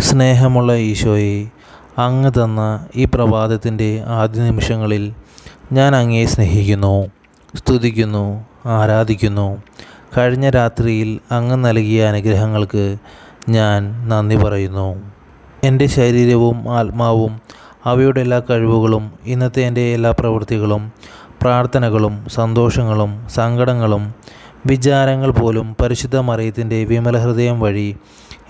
സ്നേഹമുള്ള ഈശോയെ അങ്ങ് തന്ന ഈ പ്രഭാതത്തിന്റെ ആദ്യ നിമിഷങ്ങളിൽ ഞാൻ അങ്ങയെ സ്നേഹിക്കുന്നു സ്തുതിക്കുന്നു ആരാധിക്കുന്നു. കഴിഞ്ഞ രാത്രിയിൽ അങ്ങ് നൽകിയ അനുഗ്രഹങ്ങൾക്ക് ഞാൻ നന്ദി പറയുന്നു. എന്റെ ശരീരവും ആത്മാവും അവയുടെ എല്ലാ കഴിവുകളും ഇന്നത്തെ എന്റെ എല്ലാ പ്രവൃത്തികളും പ്രാർത്ഥനകളും സന്തോഷങ്ങളും സങ്കടങ്ങളും വിചാരങ്ങൾ പോലും പരിശുദ്ധ മറിയത്തിന്റെ വിമല ഹൃദയം വഴി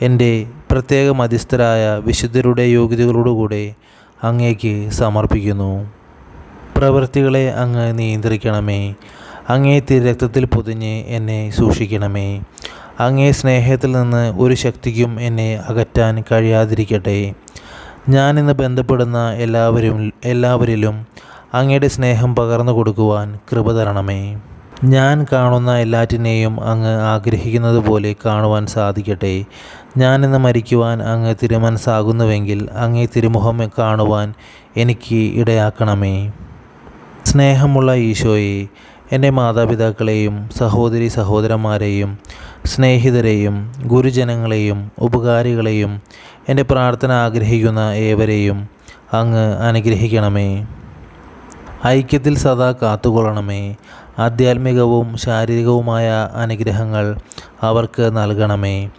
എന്റെ പ്രത്യേക മധ്യസ്ഥരായ വിശുദ്ധരുടെ യോഗ്യതകളോടുകൂടെ അങ്ങേക്ക് സമർപ്പിക്കുന്നു. പ്രവൃത്തികളെ അങ്ങ് നിയന്ത്രിക്കണമേ. അങ്ങേ തിരക്തത്തിൽ പൊതിഞ്ഞ് എന്നെ സൂക്ഷിക്കണമേ. അങ്ങേ സ്നേഹത്തിൽ നിന്ന് ഒരു ശക്തിക്കും എന്നെ അകറ്റാൻ കഴിയാതിരിക്കട്ടെ. ഞാൻ ബന്ധപ്പെടുന്ന എല്ലാവരും എല്ലാവരിലും അങ്ങയുടെ സ്നേഹം പകർന്നു കൊടുക്കുവാൻ കൃപ തരണമേ. ഞാൻ കാണുന്ന എല്ലാറ്റിനെയും അങ്ങ് ആഗ്രഹിക്കുന്നത് പോലെ കാണുവാൻ സാധിക്കട്ടെ. ഞാൻ ഇന്ന് മരിക്കുവാൻ അങ്ങ് തിരുമനസ്സാകുന്നുവെങ്കിൽ അങ്ങേ തിരുമുഖം കാണുവാൻ എനിക്ക് ഇടയാക്കണമേ. സ്നേഹമുള്ള ഈശോയെ എന്റെ മാതാപിതാക്കളെയും സഹോദരി സഹോദരന്മാരെയും സ്നേഹിതരെയും ഗുരുജനങ്ങളെയും ഉപകാരികളെയും എന്റെ പ്രാർത്ഥന ആഗ്രഹിക്കുന്ന ഏവരെയും അങ്ങ് അനുഗ്രഹിക്കണമേ. ഐക്യത്തിൽ സദാ കാത്തുകൊള്ളണമേ. ആധ്യാത്മികവും ശാരീരികവുമായ അനുഗ്രഹങ്ങൾ അവർക്ക് നൽകണമേ.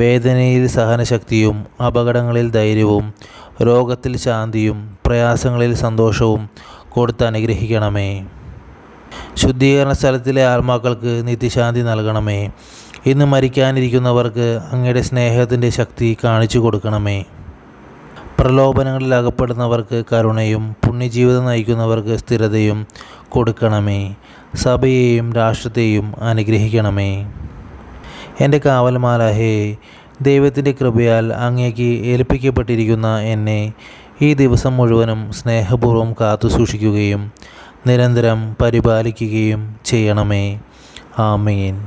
വേദനയിൽ സഹനശക്തിയും അപകടങ്ങളിൽ ധൈര്യവും രോഗത്തിൽ ശാന്തിയും പ്രയാസങ്ങളിൽ സന്തോഷവും കൊടുത്ത് അനുഗ്രഹിക്കണമേ. ശുദ്ധീകരണ സ്ഥലത്തിലെ ആത്മാക്കൾക്ക് നിത്യശാന്തി നൽകണമേ. ഇന്ന് മരിക്കാനിരിക്കുന്നവർക്ക് അങ്ങയുടെ സ്നേഹത്തിന്റെ ശക്തി കാണിച്ചു കൊടുക്കണമേ. പ്രലോഭനങ്ങളിൽ അകപ്പെടുന്നവർക്ക് കരുണയും പുണ്യജീവിതം നയിക്കുന്നവർക്ക് സ്ഥിരതയും കൊടുക്കണമേ. സഭയെയും രാഷ്ട്രത്തെയും അനുഗ്രഹിക്കണമേ. എന്റെ കാവൽമാലാഹേ ദൈവത്തിന്റെ കൃപയാൽ അങ്ങേക്ക് ഏൽപ്പിക്കപ്പെട്ടിരിക്കുന്ന എന്നെ ഈ ദിവസം മുഴുവനും സ്നേഹപൂർവം കാത്തുസൂക്ഷിക്കുകയും നിരന്തരം പരിപാലിക്കുകയും ചെയ്യണമേ. ആമീൻ.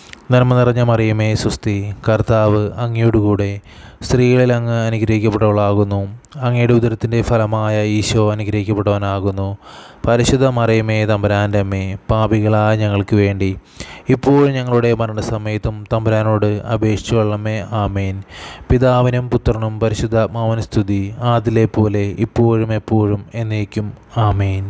നന്മ നിറഞ്ഞ മറിയമേ സുസ്തി കർത്താവ് അങ്ങയോടുകൂടെ സ്ത്രീകളിൽ അങ്ങ് അനുഗ്രഹിക്കപ്പെട്ടവളാകുന്നു. അങ്ങയുടെ ഉദരത്തിന്റെ ഫലമായ ഈശോ അനുഗ്രഹിക്കപ്പെട്ടവനാകുന്നു. പരിശുദ്ധ മറിയമേ തമ്പുരാന്റെ അമ്മേ പാപികളായ ഞങ്ങൾക്ക് വേണ്ടി. ഇപ്പോഴും ഞങ്ങളുടെ മരണസമയത്തും തമ്പുരാനോട് അപേക്ഷിച്ചു കൊള്ളമേ ആമേൻ. പിതാവിനും പുത്രനും പരിശുദ്ധ സ്തുതി ആദിലെ പോലെ ഇപ്പോഴും എപ്പോഴും എന്നേക്കും ആമേൻ.